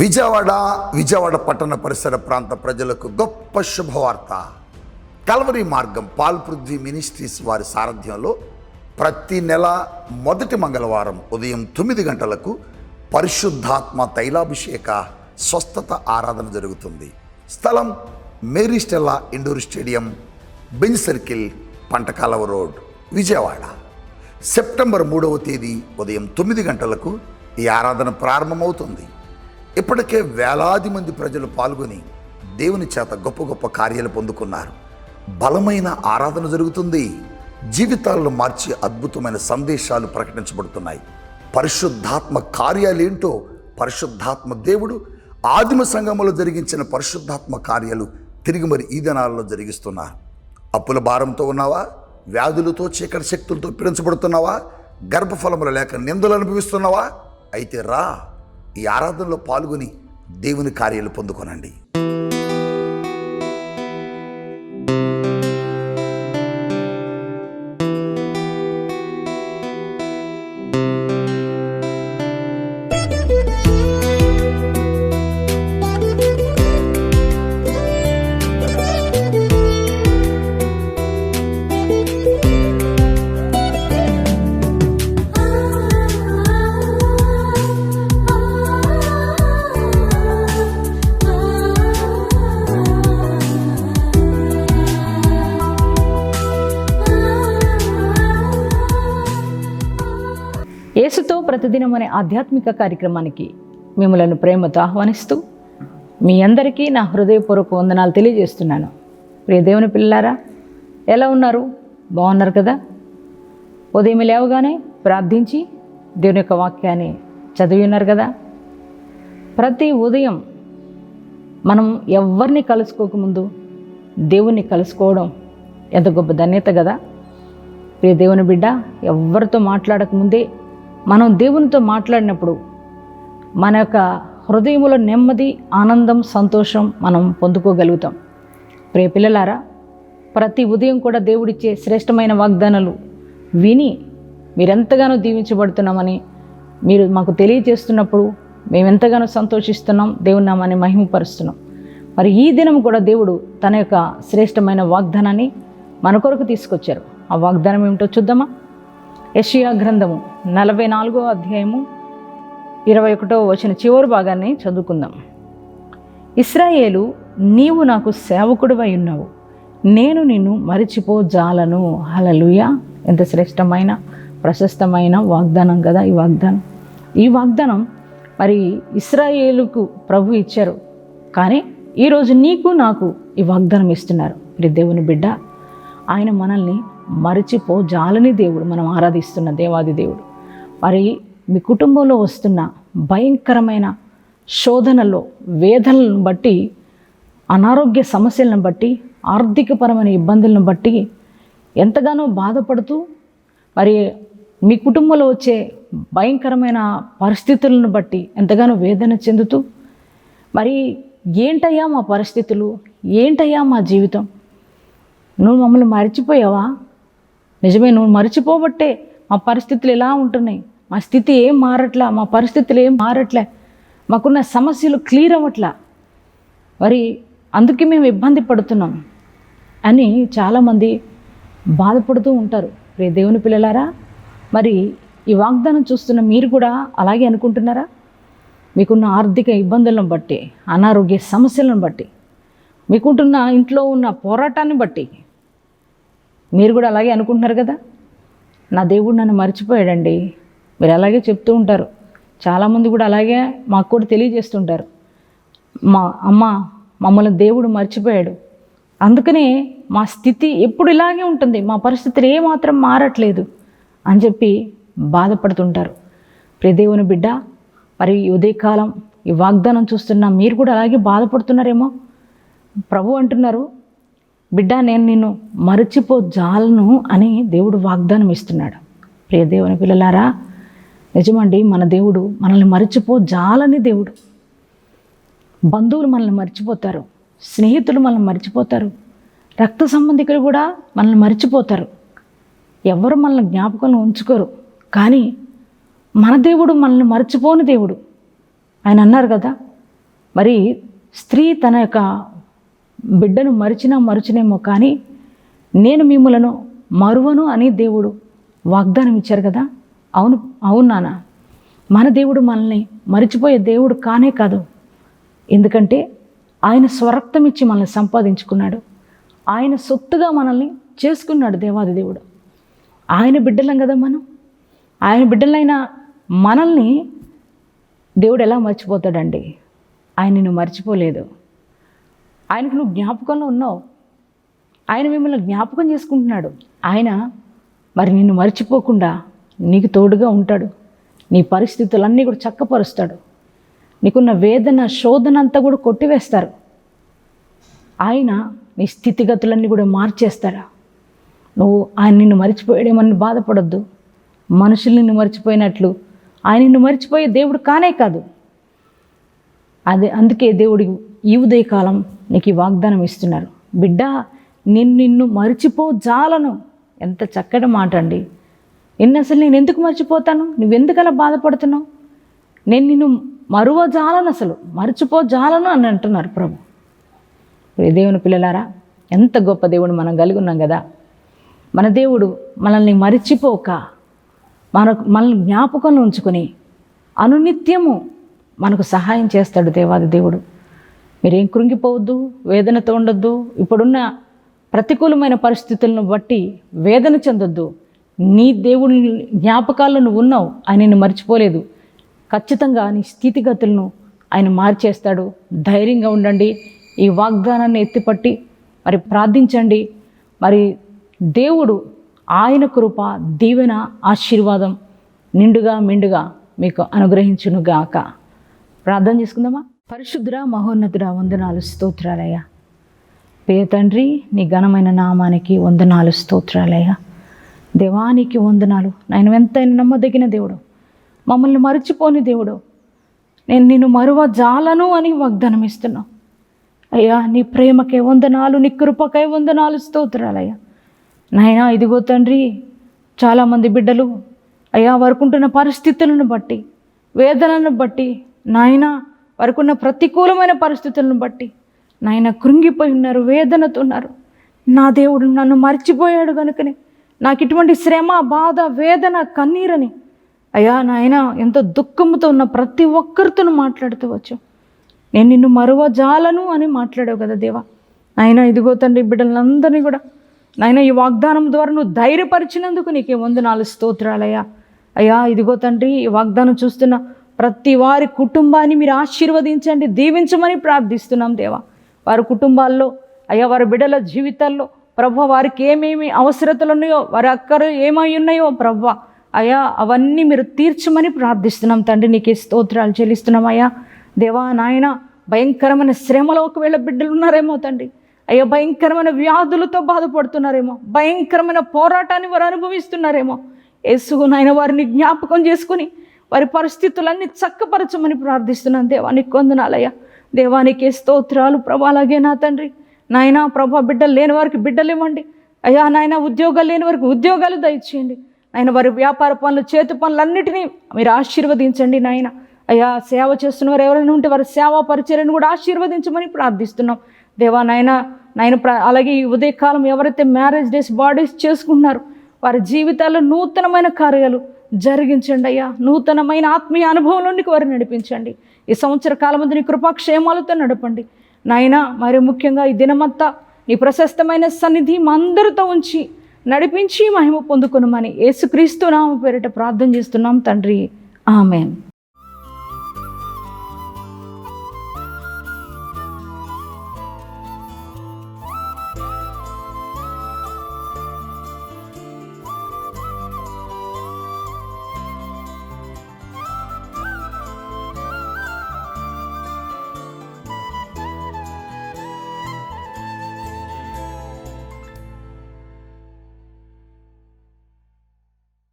విజయవాడ విజయవాడ పట్టణ పరిసర ప్రాంత ప్రజలకు గొప్ప శుభవార్త. కల్వరి మార్గం పాల్పృథ్వీ మినిస్ట్రీస్ వారి సారథ్యంలో ప్రతి నెల మొదటి మంగళవారం ఉదయం తొమ్మిది గంటలకు పరిశుద్ధాత్మ తైలాభిషేక స్వస్థత ఆరాధన జరుగుతుంది. స్థలం Mary Stella indoor stadium Benz circle Pantakaluva road Vijayawada. September మూడవ తేదీ ఉదయం తొమ్మిది గంటలకు ఈ ఆరాధన ప్రారంభమవుతుంది. ఇప్పటికే వేలాది మంది ప్రజలు పాల్గొని దేవుని చేత గొప్ప గొప్ప కార్యాలు పొందుకున్నారు. బలమైన ఆరాధన జరుగుతుంది. జీవితాలను మార్చి అద్భుతమైన సందేశాలు ప్రకటించబడుతున్నాయి. పరిశుద్ధాత్మ కార్యాలేంటో పరిశుద్ధాత్మ దేవుడు ఆదిమ సంఘంలో జరిగించిన పరిశుద్ధాత్మ కార్యాలు తిరిగి మరి ఈ దినాలలో జరిగిస్తున్నారు. అప్పుల భారంతో ఉన్నావా? వ్యాధులతో చీకటి శక్తులతో పీడించబడుతున్నావా? గర్భఫలములు లేక నిందలు అనుభవిస్తున్నావా? అయితే రా. ఈ ఆరాధనలో పాల్గొని దేవుని కార్యాలు పొందుకొనండి. ప్రతిదినం అనే ఆధ్యాత్మిక కార్యక్రమానికి మిమ్మలను ప్రేమతో ఆహ్వానిస్తూ మీ అందరికీ నా హృదయపూర్వక వందనాలు తెలియజేస్తున్నాను. ప్రియ దేవుని పిల్లారా ఎలా ఉన్నారు? బాగున్నారు కదా? ఉదయం లేవగానే ప్రార్థించి దేవుని యొక్క వాక్యాన్ని చదివి ఉన్నారు కదా? ప్రతి ఉదయం మనం ఎవరిని కలుసుకోకముందు దేవుణ్ణి కలుసుకోవడం ఎంత గొప్ప ధన్యత కదా? ప్రియ దేవుని బిడ్డ ఎవరితో మాట్లాడకముందే మనం దేవునితో మాట్లాడినప్పుడు మన యొక్క హృదయంలో నెమ్మది ఆనందం సంతోషం మనం పొందుకోగలుగుతాం. ప్రియ పిల్లలారా ప్రతి ఉదయం కూడా దేవుడిచ్చే శ్రేష్టమైన వాగ్దానాలు విని మీరెంతగానో దీవించబడుతున్నామని మీరు మాకు తెలియజేస్తున్నప్పుడు మేము ఎంతగానో సంతోషిస్తున్నాం దేవుని నామాన్ని మహిమపరుస్తున్నాం. మరి ఈ దినం కూడా దేవుడు తన యొక్క శ్రేష్టమైన వాగ్దానాన్ని మన కొరకు తీసుకొచ్చారు. ఆ వాగ్దానం ఏమిటో చూద్దామా? యషియా గ్రంథము నలభై నాలుగో అధ్యాయము ఇరవై ఒకటో వచ్చిన చివరి భాగాన్ని చదువుకుందాం. ఇస్రాయేలు నీవు నాకు సేవకుడివై ఉన్నావు. నేను నిన్ను మరిచిపోజాలను. హలలుయ ఎంత శ్రేష్టమైన ప్రశస్తమైన వాగ్దానం కదా ఈ వాగ్దానం. ఈ వాగ్దానం మరి ఇస్రాయేలుకు ప్రభు ఇచ్చారు. కానీ ఈరోజు నీకు నాకు ఈ వాగ్దానం ఇస్తున్నారు. ఇది దేవుని బిడ్డ ఆయన మనల్ని మరచిపో జాలని దేవుడు మనం ఆరాధిస్తున్న దేవాది దేవుడు. మరి మీ కుటుంబంలో వస్తున్న భయంకరమైన శోధనలో వేదనలను బట్టి అనారోగ్య సమస్యలను బట్టి ఆర్థికపరమైన ఇబ్బందులను బట్టి ఎంతగానో బాధపడుతూ మరి మీ కుటుంబంలో వచ్చే భయంకరమైన పరిస్థితులను బట్టి ఎంతగానో వేదన చెందుతూ మరి ఏంటయ్యా మా పరిస్థితులు? ఏంటయ్యా మా జీవితం? నువ్వు మమ్మల్ని మర్చిపోయావా? నిజమే నువ్వు మర్చిపోబట్టే మా పరిస్థితులు ఎలా ఉంటున్నాయి? మా స్థితి ఏం మారట్లా? మా పరిస్థితులు ఏం మారట్లే? మాకున్న సమస్యలు క్లియర్ అవ్వట్లా? మరి అందుకే మేము ఇబ్బంది పడుతున్నాం అని చాలామంది బాధపడుతూ ఉంటారు. రే దేవుని పిల్లలారా మరి ఈ వాగ్దానం చూస్తున్న మీరు కూడా అలాగే అనుకుంటున్నారా? మీకున్న ఆర్థిక ఇబ్బందులను బట్టి అనారోగ్య సమస్యలను బట్టి మీకుంటున్న ఇంట్లో ఉన్న పోరాటాన్ని బట్టి మీరు కూడా అలాగే అనుకుంటున్నారు కదా? నా దేవుడు నన్ను మర్చిపోయాడండి. మీరు అలాగే చెప్తూ ఉంటారు. చాలామంది కూడా అలాగే మాకు కూడా తెలియజేస్తుంటారు. మా అమ్మ మమ్మల్ని దేవుడు మర్చిపోయాడు. అందుకనే మా స్థితి ఎప్పుడు ఇలాగే ఉంటుంది. మా పరిస్థితులు ఏమాత్రం మారట్లేదు అని చెప్పి బాధపడుతుంటారు. ప్రదేవుని బిడ్డ మరి ఉదయకాలం ఈ వాగ్దానం చూస్తున్న మీరు కూడా అలాగే బాధపడుతున్నారేమో? ప్రభు అంటున్నారు బిడ్డ నేను నిన్ను మరచిపో జాలను అని దేవుడు వాగ్దానం ఇస్తున్నాడు. ప్రియ దేవుని పిల్లలారా నిజమండి మన దేవుడు మనల్ని మరచిపో జాలని దేవుడు. బంధువులు మనల్ని మర్చిపోతారు స్నేహితులు మనల్ని మర్చిపోతారు రక్త సంబంధికులు కూడా మనల్ని మర్చిపోతారు. ఎవరు మనల్ని జ్ఞాపకంలో ఉంచుకోరు కానీ మన దేవుడు మనల్ని మర్చిపోని దేవుడు. ఆయన అన్నారు కదా మరి స్త్రీ తన యొక్క బిడ్డను మరిచినా మరుచునేమో కానీ నేను మిమ్మలను మరువను అని దేవుడు వాగ్దానం ఇచ్చారు కదా? అవును అవును నాన్న. మన దేవుడు మనల్ని మరిచిపోయే దేవుడు కానే కాదు. ఎందుకంటే ఆయన స్వరక్తం ఇచ్చి మనల్ని సంపాదించుకున్నాడు. ఆయన సొత్తుగా మనల్ని చేసుకున్నాడు దేవాది దేవుడు. ఆయన బిడ్డలం కదా మనం. ఆయన బిడ్డలైన మనల్ని దేవుడు ఎలా మర్చిపోతాడండి? ఆయన నిన్ను మర్చిపోలేదు. ఆయనకు నువ్వు జ్ఞాపకంలో ఉన్నావు. ఆయన మిమ్మల్ని జ్ఞాపకం చేసుకుంటున్నాడు. ఆయన మరి నిన్ను మర్చిపోకుండా నీకు తోడుగా ఉంటాడు. నీ పరిస్థితులన్నీ కూడా చక్కపరుస్తాడు. నీకున్న వేదన శోధన అంతా కూడా కొట్టివేస్తారు. ఆయన నీ స్థితిగతులన్నీ కూడా మార్చేస్తారా? నువ్వు ఆయన నిన్ను మర్చిపోయాడేమని బాధపడొద్దు. మనుషులు నిన్ను మర్చిపోయినట్లు ఆయన నిన్ను మర్చిపోయే దేవుడు కానే కాదు. అదే అందుకే దేవుడి ఈ ఉదయకాలం నీకు ఈ వాగ్దానం ఇస్తున్నారు. బిడ్డ నేను నిన్ను మర్చిపో జాలను. ఎంత చక్కటి మాట అండి. నిన్ను అసలు నేను ఎందుకు మర్చిపోతాను? నువ్వెందుకలా బాధపడుతున్నావు? నేను నిన్ను మరువ జాలను అసలు మర్చిపో జాలను అని అంటున్నారు ప్రభు. ఇప్పుడు దేవుని పిల్లలారా ఎంత గొప్ప దేవుడు మనం కలిగి ఉన్నాం కదా. మన దేవుడు మనల్ని మరిచిపోక మనకు మనల్ని జ్ఞాపకంలో ఉంచుకొని అనునిత్యము మనకు సహాయం చేస్తాడు దేవాది దేవుడు. మీరేం కృంగిపోవద్దు వేదనతో ఉండొద్దు ఇప్పుడున్న ప్రతికూలమైన పరిస్థితులను బట్టి వేదన చెందొద్దు. నీ దేవుని జ్ఞాపకాల్లో నువ్వు ఉన్నావు ఆయన నిన్ను మర్చిపోలేదు. ఖచ్చితంగా నీ స్థితిగతులను ఆయన మార్చేస్తాడు. ధైర్యంగా ఉండండి ఈ వాగ్దానాన్ని ఎత్తిపట్టి మరి ప్రార్థించండి. మరి దేవుడు ఆయన కృప దీవెన ఆశీర్వాదం నిండుగా మిండుగా మీకు అనుగ్రహించునుగాక. ప్రార్థన చేసుకుందామా? పరిశుద్ధురా మహోన్నతుడ వందనాలు స్తోత్రాలయ్యా. ప్రియ తండ్రి నీ ఘనమైన నామానికి వందనాలు స్తోత్రాలయ్యా. దేవానికి వందనాలు. నేను ఎంతైనా నమ్మదగిన దేవుడు. మమ్మల్ని మర్చిపోని దేవుడు. నేను నిన్ను మరువ జాలను అని వాగ్దానం ఇస్తున్నావు అయ్యా నీ ప్రేమకే వందనాలు నీ కృపకై వందనాలు స్తోత్రాలయ్యా. నాయనా ఇదిగో తండ్రి చాలామంది బిడ్డలు అయ్యా వరుకుంటున్న పరిస్థితులను బట్టి వేదనను బట్టి నాయన వారికున్న ప్రతికూలమైన పరిస్థితులను బట్టి నాయన కృంగిపోయి ఉన్నారు వేదనతో ఉన్నారు. నా దేవుడు నన్ను మర్చిపోయాడు కనుకనే నాకు ఇటువంటి శ్రమ బాధ వేదన కన్నీరని. అయ్యా నాయన ఎంతో దుఃఖంతో ఉన్న ప్రతి ఒక్కరితో మాట్లాడుతూ వచ్చు నేను నిన్ను మరువజాలను అని మాట్లాడావు కదా దేవా. నాయన ఇదిగో తండ్రి బిడ్డలందరినీ కూడా. నాయన ఈ వాగ్దానం ద్వారా నువ్వు ధైర్యపరిచినందుకు నీకే వందనాలు స్తోత్రాలయ్యా. అయ్యా ఇదిగో తండ్రి ఈ వాగ్దానం చూస్తున్న ప్రతి వారి కుటుంబాన్ని మీరు ఆశీర్వదించండి దీవించమని ప్రార్థిస్తున్నాం దేవా. వారి కుటుంబాల్లో అయ్యా వారి బిడ్డల జీవితాల్లో ప్రభు వారికి ఏమేమి అవసరతలు ఉన్నాయో వారి అక్కరు ఏమై ఉన్నాయో ప్రభు అయ్యా అవన్నీ మీరు తీర్చమని ప్రార్థిస్తున్నాం తండ్రి నీకే స్తోత్రాలు చెల్లిస్తున్నాం అయ్యా. దేవా నాయన భయంకరమైన శ్రమలో ఒకవేళ బిడ్డలు ఉన్నారేమో తండ్రి అయ్యా భయంకరమైన వ్యాధులతో బాధపడుతున్నారేమో భయంకరమైన పోరాటాన్ని వారు అనుభవిస్తున్నారేమో. యేసు నాయన వారిని జ్ఞాపకం చేసుకుని వారి పరిస్థితులన్నీ చక్కపరచమని ప్రార్థిస్తున్నాను. దేవానికి కొందనాలయ్యా దేవానికి స్తోత్రాలు. ప్రభా అలాగే నా తండ్రి. నాయన ప్రభా బిడ్డలు లేని వారికి బిడ్డలు ఇవ్వండి. అయ్యా నాయన ఉద్యోగాలు లేని వారికి ఉద్యోగాలు దయచేయండి. ఆయన వారి వ్యాపార పనులు చేతి పనులన్నిటినీ మీరు ఆశీర్వదించండి నాయన. అయ్యా సేవ చేస్తున్న వారు ఎవరైనా ఉంటే వారి సేవా పరిచర్యను కూడా ఆశీర్వదించమని ప్రార్థిస్తున్నాం. దేవా నాయన నాయన ప్ర అలాగే ఈ ఉదయకాలం ఎవరైతే మ్యారేజ్ డేస్ బాడీస్ చేసుకుంటున్నారో వారి జీవితాల్లో నూతనమైన కార్యాలు జరిగించండి అయ్యా. నూతనమైన ఆత్మీయ అనుభవంలోనికి వారిని నడిపించండి. ఈ సంవత్సర కాలం నీ కృపాక్షేమాలతో నడపండి. నాయన మరి ముఖ్యంగా ఈ దినమంతా నీ ప్రశస్తమైన సన్నిధి మా అందరితో ఉంచి నడిపించి మహిమ పొందుకునమని యేసుక్రీస్తు నామ పేరిట ప్రార్థన చేస్తున్నాం తండ్రి. ఆమెన్.